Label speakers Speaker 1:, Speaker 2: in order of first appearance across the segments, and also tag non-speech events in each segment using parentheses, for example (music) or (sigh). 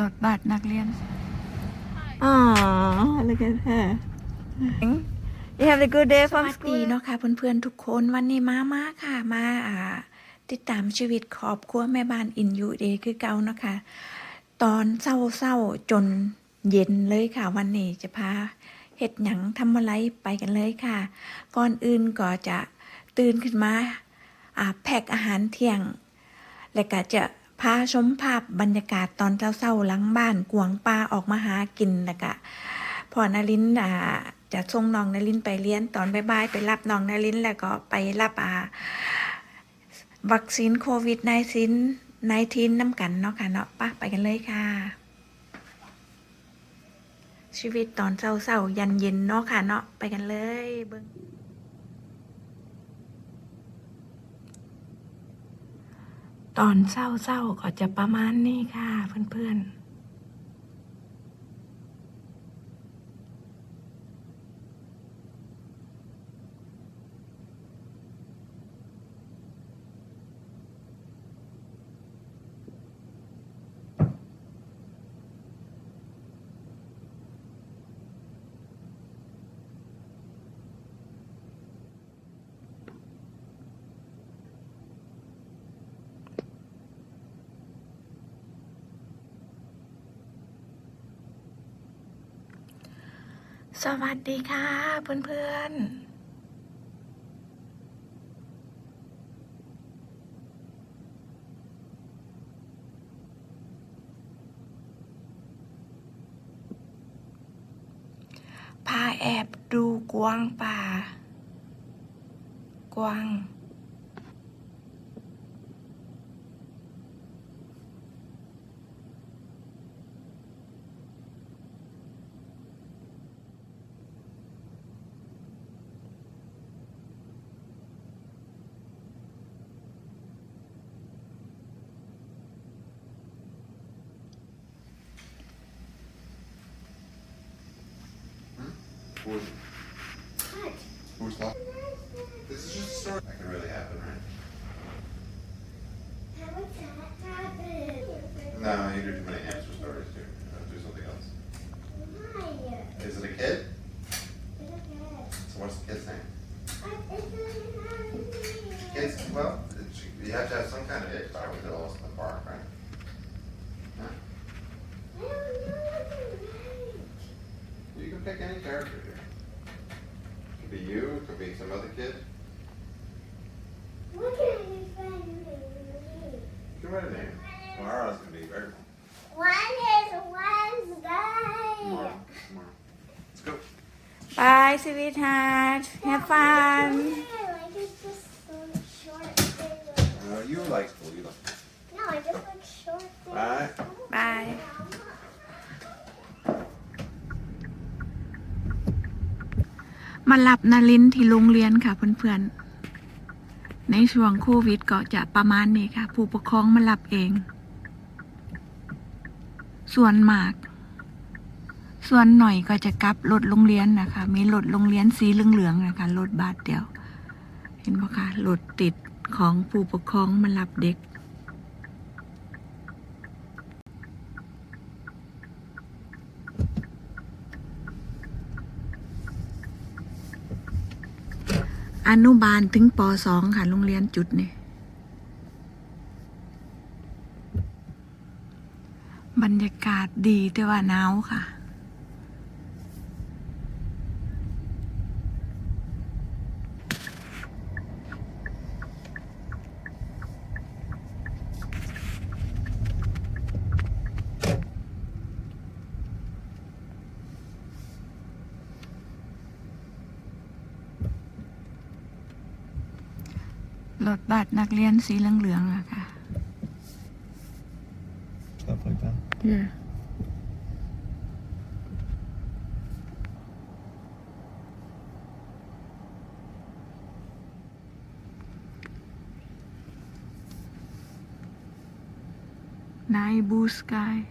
Speaker 1: รถบัสนักเรียน
Speaker 2: อ๋อ look at her you have a good day
Speaker 1: ส
Speaker 2: from
Speaker 1: วัสดี
Speaker 2: school
Speaker 1: เนาะค่ะเพื่อนๆทุกคนวันนี้มามาค่ะมาอ่าติดตามชีวิตครอบครัวแม่บ้านอินยูเดคือเก่าเนาะค่ะตอนเศร้าๆจนเย็นเลยค่ะ วันนี้จะพาเห็ดหยังทำอะไรไปกันเลยค่ะ ก่อนอื่นก็จะตื่นขึ้นมาอ่าแพ็กอาหารเที่ยง แล้วก็จะ พาชมภาพบรรยากาศตอนเศร้าๆหลังบ้านกวางปลาออกมาหากินแล้วก็พอนารินอ่าจะส่งน้องนารินไปเรียนตอนบ่ายๆไปรับน้องนารินแล้วก็ไปรับอ่าวัคซีนโควิด -19 19น้ำกันเนาะค่ะเนาะปะไปกันเลยค่ะ ชีวิตตอนเศร้าๆยันเย็นเนาะค่ะเนาะไปกันเลยเบิ่ง ตอนเศร้าๆก็จะประมาณนี้ค่ะเพื่อนๆ สวัสดีค่ะ เพื่อนๆพาแอบดูกวางป่า กวาง
Speaker 3: Who's, who's talking? This is just a story. That could really happen, right? Can write a name. Tomorrow's gonna be very
Speaker 4: One is Wednesday.
Speaker 3: tomorrow. Tomorrow. Let's go.
Speaker 1: บายสวีทฮาร์ดแฮปฟัน
Speaker 4: Like it's just so short things.
Speaker 3: Uh, you like school, you like.
Speaker 4: No, I just like short things.
Speaker 3: Bye.
Speaker 1: บายมารับนารินที่โรงเรียนค่ะเพื่อนๆ ในช่วงโควิดก็จะประมาณนี้ค่ะ ผู้ปกครองมารับเอง ส่วนมาก ส่วนหน่อยก็จะกลับรถโรงเรียนนะคะ มีรถโรงเรียนสีเหลืองๆนะคะรถบาทเดียว เห็นปะคะรถติดของผู้ปกครองมารับเด็ก อนุบาลถึงปสองค่ะ โรงเรียนจุดนี่บรรยากาศดีแต่ว่าหนาวค่ะ รถบัสนักเรียนสีเหลืองๆอะค่ะ
Speaker 3: Stuff like that.
Speaker 1: Yeah. Night blue sky.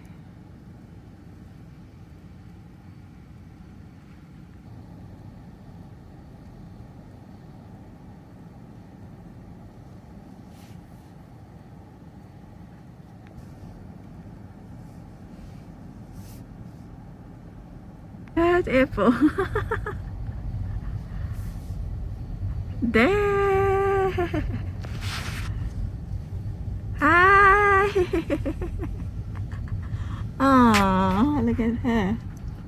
Speaker 1: There's April. (laughs) there. Hi. (laughs) Oh, look at her.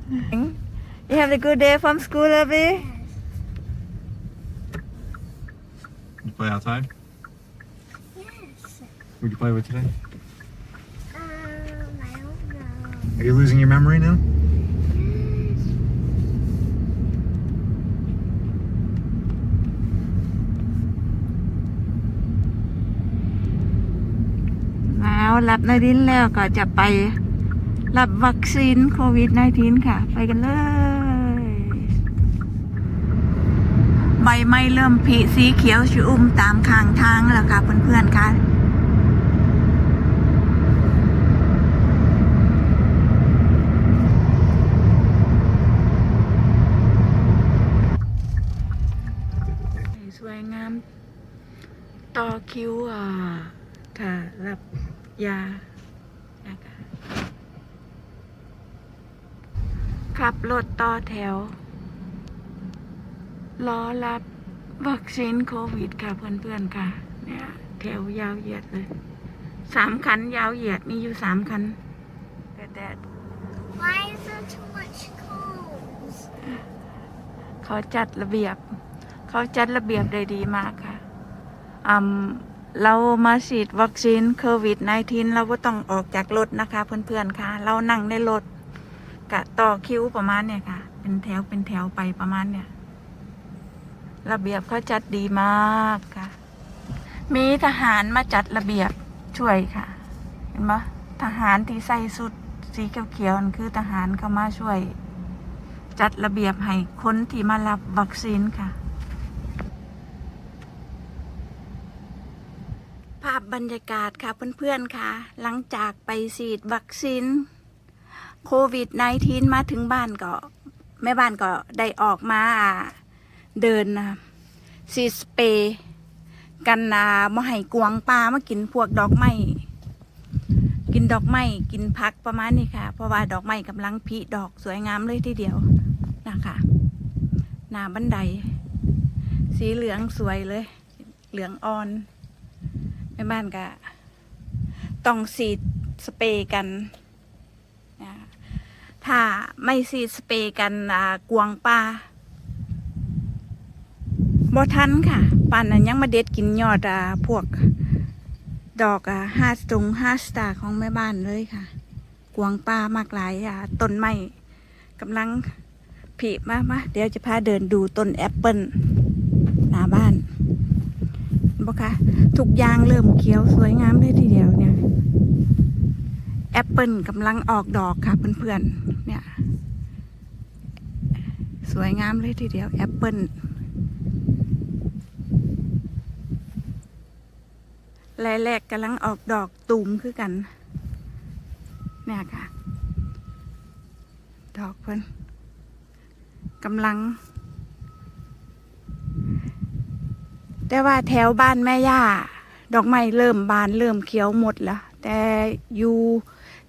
Speaker 1: You have a good day from school, Abby?
Speaker 3: You play outside?
Speaker 4: Yes.
Speaker 3: Who'd you play with today?
Speaker 4: Um, I don't know.
Speaker 3: Are you losing your memory now?
Speaker 1: รับนาดินแล้วก็จะไปรับวัคซีนโควิด -19 ค่ะ ไปกันเลยใบไม้เริ่มผลิสีเขียวชอุ่มตามข้างทางแล้วค่ะเพื่อนๆค่ะสวยงาม ต่อคิวอะค่ะรับ ยานะคะขับรถต่อแถวรอรับวัคซีนโควิดค่ะเพื่อนๆค่ะ เนี่ยแถวยาวเหยียดเลยสามคันยาวเหยียดมีอยู่สามคันแต่แดด
Speaker 4: Why is there too much cones?
Speaker 1: เขาจัดระเบียบ เขาจัดระเบียบได้ดีมากค่ะอืม เรามาฉีดวัคซีนโควิด -19 เราก็ต้องออกจากรถนะคะ เพื่อนๆค่ะ เรานั่งในรถกะต่อคิวประมาณเนี่ยค่ะ เป็นแถวเป็นแถวไปประมาณเนี่ย ระเบียบเขาจัดดีมากค่ะ มีทหารมาจัดระเบียบช่วยค่ะ เห็นไหมทหารที่ใส่สุดสีเขียวๆนั่นคือทหารเขามาช่วย จัดระเบียบให้คนที่มารับวัคซีนค่ะ ภาพ บรรยากาศค่ะเพื่อนๆค่ะ หลังจากไปฉีดวัคซีนโควิด -19 มาถึงบ้านก็แม่บ้านก็ได้ออกมาเดินนะฉีดสเปรย์กันนามาให้กวางปลามากินพวกดอกไม้กินดอกไม้กินพักประมาณนี้ค่ะ เพราะว่าดอกไม้กำลังผลิดอกสวยงามเลยทีเดียวนะคะหน้าบันได สีเหลืองสวยเลย เหลืองอ่อน แม่บ้านก็ต้องฉีดสเปรย์กันนะถ้าไม่ฉีดสเปรย์กันอ่ากวางปลาบ่ทันค่ะป่านนั้นยังมาเด็ดกินยอดอ่าพวก ดอกอ่าห้าตรงห้าสตาร์ของแม่บ้านเลยค่ะ กวางปลามากหลายอ่าต้นไม้กำลังผลิมามาเดี๋ยวจะพาเดินดูต้นแอปเปิลหน้าบ้าน ค่ะ ทุกอย่างเริ่มเขียวสวยงามเลยทีเดียวเนี่ย แอปเปิลกำลังออกดอกค่ะเพื่อนๆ เนี่ย สวยงามเลยทีเดียวแอปเปิลแรกกำลังออกดอกตูมคือกัน เนี่ยค่ะ ดอกเพิ่นกำลัง แต่ว่าแถวบ้านแม่ย่า ดอกไม้เริ่มบานเริ่มเขียวหมดแล้วแต่อยู่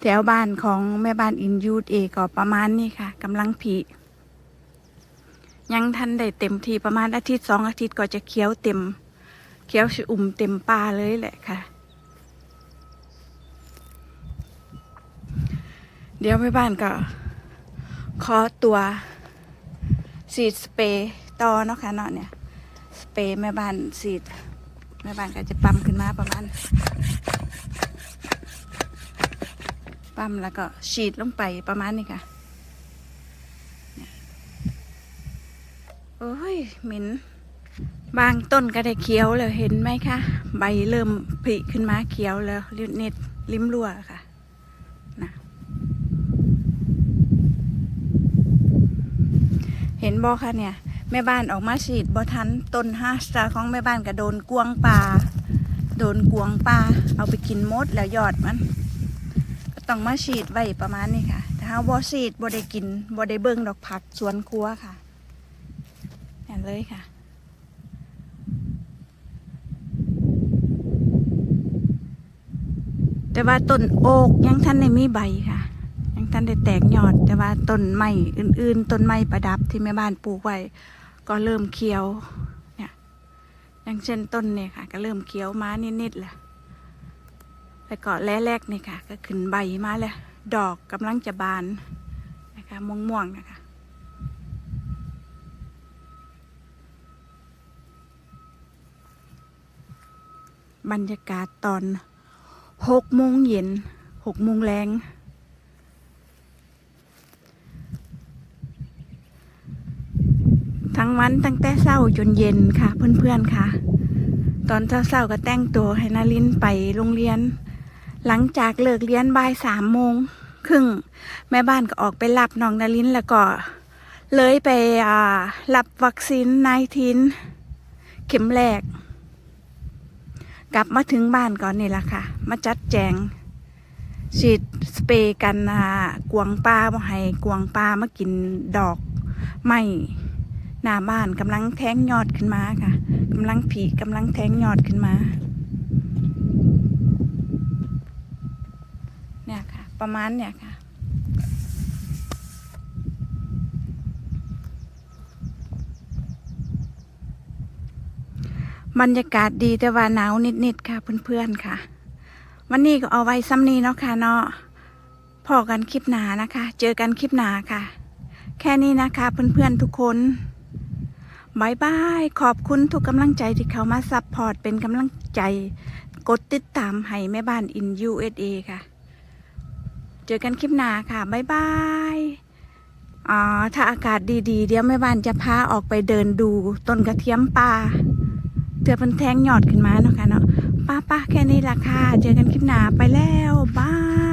Speaker 1: แถวบ้านของแม่บ้านอินยูดเอก็ประมาณนี้ค่ะกำลังผลิยังทันได้เต็มทีประมาณอาทิตย์สองอาทิตย์ก็จะเขียวเต็ม เขียวชอุ่มเต็มป่าเลยแหละค่ะ เดี๋ยวแม่บ้านก็ขอตัวฉีดสเปรย์ต่อเนาะค่ะเนาะเนี่ย สเปรย์แม่บ้านฉีดแม่บ้านก็จะปั๊มขึ้นมาประมาณปั๊มแล้วก็ฉีดลงไปประมาณนี้ค่ะโอ้ยเหม็นบางต้นก็ได้เขียวแล้วเห็นไหมคะ ใบเริ่มผลิขึ้นมาเขียวแล้วเน็ดลิ้มรั่วค่ะนะเห็นบอคะเนี่ย แม่บ้านออกมาฉีดบอทันต้นห้าสตาร์ของแม่บ้านก็โดนกวงปลาโดนกวงปลาเอาไปกินมดแล้วยอดมัน ก็ต้องมาฉีดไว้ประมาณนี้ค่ะ ถ้าเอาบอฉีดบอได้กินบอได้เบิ่งดอกผักสวนครัวค่ะเห็นเลยค่ะแต่ว่าต้นโอกยังท่านในมีใบค่ะ ยังท่านได้แตกยอด แต่ว่าต้นไม้อื่น ๆ ต้นไม้ประดับที่แม่บ้านปลูกไว้ ก็เริ่มเขียวเนี่ยอย่างเช่นต้นเนี่ยค่ะ ก็เริ่มเขียวมานิดๆแหละแล้วก็แล้แรกนี่ค่ะ ก็ขึ้นใบมาแล้วดอกกำลังจะบานนะคะม่วงๆนะคะบรรยากาศตอนหกโมงเย็นหกโมงแรง ทั้ งวันตั้งแต่เช้าจนเย็นค่ะเพื่อนๆค่ะ ตอนเช้าๆก็แต่งตัวให้นารินไปโรงเรียน หลังจากเลิกเรียนบ่ายสามโมงครึ่งแม่บ้านก็ออกไปรับน้องนารินแล้วก็เลยไปอ่ารับวัคซีนไนทีนเข็มแรก กลับมาถึงบ้านก่อนนี่แหละค่ะ มาจัดแจงฉีดสเปรย์กันากวงปลาให้กวงปลามากินดอกไม้ หน้าบ้านกำลังแทงยอดขึ้นมาค่ะกำลังผีกำลังแทงยอดขึ้นมา เนี่ยค่ะ ประมาณเนี่ยค่ะบรรยากาศดีแต่ว่าหนาวนิดๆค่ะเพื่อนๆค่ะ วันนี้ก็เอาไว้ซ้ำนี้เนาะค่ะเนาะพอกันคลิปหนานะคะ เจอกันคลิปหนาค่ะ แค่นี้นะคะเพื่อนๆทุกคน บายบาย ขอบคุณทุกกำลังใจที่เขามาซัพพอร์ตเป็นกำลังใจ กดติดตามให้แม่บ้านอิน USA ค่ะ เจอกันคลิปหน้าค่ะบายบายอ่าถ้าอากาศดีๆ เดี๋ยวแม่บ้านจะพาออกไปเดินดูต้นกระเทียมป่าเตือเป็นแทงหยอดขึ้นมาเนาะค่ะเนาะป้าป้าแค่นี้ละค่ะ เจอกันคลิปหน้าไปแล้วบาย